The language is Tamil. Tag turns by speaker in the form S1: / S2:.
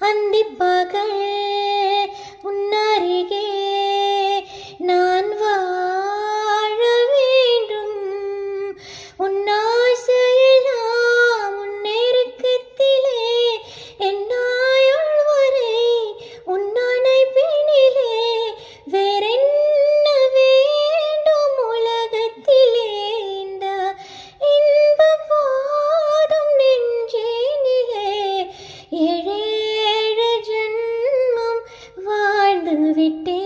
S1: அந்தி பகல் மறந்துவிட்டேன்